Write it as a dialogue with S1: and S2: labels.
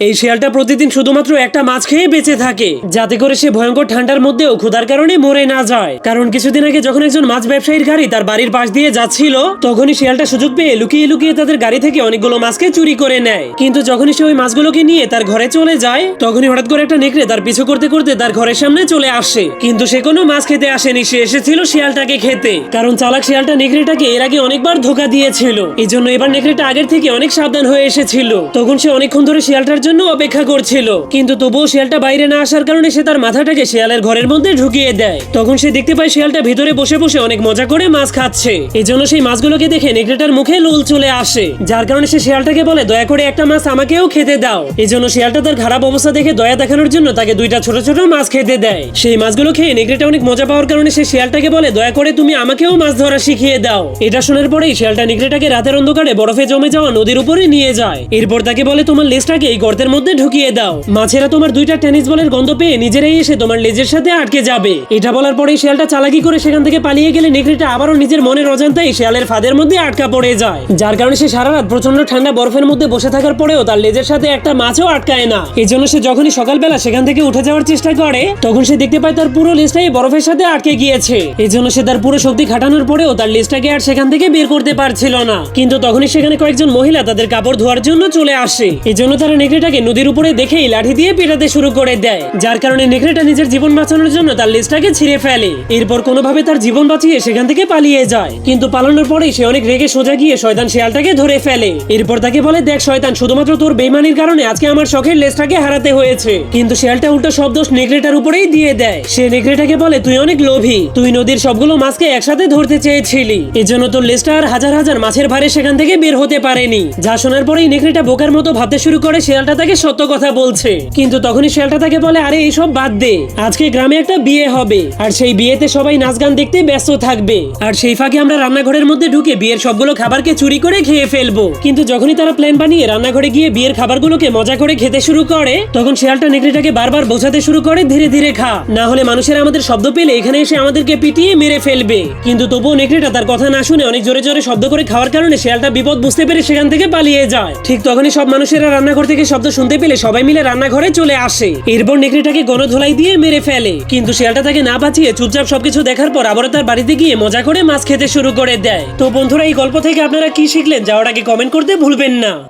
S1: এই শিয়ালটা প্রতিদিন শুধুমাত্র একটা মাছ খেয়ে বেঁচে থাকে। যাতে করে সে ভয়ঙ্কর ঠান্ডার মধ্যেও ক্ষুধার কারণে মরে না যায়। কারণ কিছুদিন আগে যখন একজন মাছ ব্যবসায়ীর গাড়ি তার বাড়ির পাশ দিয়ে যাচ্ছিল, তখনই শিয়ালটা সুযোগ পেয়ে লুকিয়ে লুকিয়ে তাদের গাড়ি থেকে অনেকগুলো মাছকে চুরি করে নেয়। কিন্তু যখনই সে ওই মাছগুলোকে নিয়ে তার ঘরে চলে যায়, তখনই হঠাৎ করে একটা নেকড়ে তার পিছু করতে করতে তার ঘরের সামনে চলে আসে। কিন্তু সে কোনো মাছ খেতে আসেনি, সে এসেছিল শিয়ালটাকে খেতে। কারণ চালাক শিয়ালটা নেকড়েটাকে এর আগে অনেকবার ধোকা দিয়েছিল। এই জন্য এবার নেকড়েটা আগের থেকে অনেক সাবধান হয়ে এসেছিল। তখন সে অনেকক্ষণ ধরে শিয়ালটার জন্য অপেক্ষা করছিল। কিন্তু তবুও শিয়ালটা বাইরে না আসার কারণে সে তার মাথাটাকে শিয়ালের ঘরের মধ্যে ঢুকিয়ে দেয়। তখন সে দেখতে পায় শিয়ালটা ভিতরে বসে বসে অনেক মজা করে মাছ খাচ্ছে। এই জন্য সেই মাছগুলোকে দেখে নেকড়েটার মুখে লোল চলে আসে। যার কারণে সে শিয়ালটাকে বলে, দয়া করে একটা মাছ আমাকেও খেতে দাও। এই জন্য শিয়ালটা তার খারাপ অবস্থা দেখে দয়া দেখানোর জন্য তাকে দুইটা ছোট ছোট মাছ খেতে দেয়। সেই মাছগুলো খেয়ে নেকড়েটা অনেক মজা পাওয়ার কারণে সে শিয়ালটাকে বলে, দয়া করে তুমি আমাকেও মাছ ধরা শিখিয়ে দাও। এটা শোনার পরেই শিয়ালটা নেকড়েটাকে রাতের অন্ধকারে বরফে জমে যাওয়া নদীর উপরে নিয়ে যায়। এরপর তাকে বলে, তোমার লেজটাকে এই গর্তের মধ্যে ঢুকিয়ে দাও। মাছেরা তোমার দুইটা টেনিস বলের গন্ধ পেয়ে নিজেরাই এসে তোমার লেজের সাথে আটকে যাবে। এটা বলার পরে শিয়ালটা চালাকি করে সেখান থেকে পালিয়ে গেলে নেকড়েটা আবারও নিজের মনের অজান্তাই শিয়ালের ফাঁদের মধ্যে আটকা পড়ে যায়। যার কারণে সে সারা রাত প্রচণ্ড ঠান্ডা বরফের মধ্যে বসে থাকার পরেও তার লেজের সাথে একটা মাছও আটকায় না। এই জন্য সে যখনই সকালবেলা সেখান থেকে উঠে যাওয়ার চেষ্টা করে, তখন সে দেখতে পায় তার পুরো লেজটাই বরফের সাথে আটকে গিয়েছে। এই জন্য সে তার পুরো শক্তি খাটানোর পরেও তার লেজটাকে আর সেখান থেকে বের করতে পারছিল না। কিন্তু তখনই সেখানে কয়েকজন মহিলা তাদের কাপড় ধোয়ার জন্য চলে আসে। এই জন্য তারা নেকড়েটাকে নদীর উপরে দেখেই লাঠি দিয়ে পেটাতে শুরু করে দেয়, যার কারণে নেকড়েটা নিজের জীবন বাঁচানোর জন্য তার লেজটাকে ছিঁড়ে ফেলে। এরপর কোনোভাবে তার জীবন বাঁচিয়ে সেখান থেকে পালিয়ে যায়। কিন্তু পালানোর পরেই সে অনেক রেগে সোজা গিয়ে শয়তান শিয়ালটাকে ধরে ফেলে। এরপর তাকে বলে, দেখ শয়তান, শুধুমাত্র তোর বেইমানির কারণে আজকে আমার শখের লেজটাকে হারাতে হয়েছে। কিন্তু শিয়ালটা উল্টো সব দোষ নেকড়েটার উপরেই দিয়ে দেয়। সে নেকড়েটাকে বলে, তুই অনেক লোভী। তুই নদীর সবগুলো মাছকে একসাথে ধরতে চেয়েছিলি। এজন্য তোর লেজটা আর হাজার হাজার মাছের ভারে সেখান থেকে বের হতে পারেনি। যা শোনার পরেই নেকড়েটা বোকার মতো ভাবতে শুরু করে শিয়ালটা তাকে সত্য কথা বলছে। কিন্তু তখনই শিয়ালটা তাকে বলে, আরে এইসব বাদ দে। আজকে গ্রামে একটা বিয়ে হবে। আর সেই বিয়েতে সবাই নাচ গান দেখতে ব্যস্ত থাকবে। আর সেই ফাঁকে আমরা রান্নাঘরের মধ্যে ঢুকে বিয়ের সবগুলো খাবারকে চুরি করে খেয়ে ফেলব। কিন্তু যখনই তারা প্ল্যান বানিয়ে রান্নাঘরে গিয়ে বিয়ের খাবারগুলোকে মজা করে খেতে শুরু করে, তখন শিয়ালটা নেকড়েটাকে বারবার বোঝাতে শুরু করে, ধীরে ধীরে খা। না হলে মানুষেরা আমাদের শব্দ পেলে এখানে এসে আমাদেরকে পিটিয়ে মেরে ফেলবে। কিন্তু তবুও নেকড়েটা তার কথা না শুনে অনেক জোরে জোরে শব্দ করে খাওয়ার কারণে শিয়ালটা বিপদ বুঝতে পেরে সেখান থেকে পালিয়ে যায়। ঠিক তখনই সব মানুষেরা রান্নাঘর থেকে শব্দ শুনতে পেলে সবাই মিলে রান্নাঘরে চলে আসে। এরপর নেকড়েটাকে গণধোলাই দিয়ে মেরে ফেলে। কিন্তু শিয়ালটা তাকে না বাঁচিয়ে চুপচাপ সবকিছু দেখার পর আবারও তার বাড়িতে গিয়ে মজা করে মাছ খেতে শুরু করে দেয়। তো বন্ধুরা, এই গল্প থেকে আপনারা কি শিখলেন, যাওয়ার আগে কমেন্ট করতে ভুলবেন না।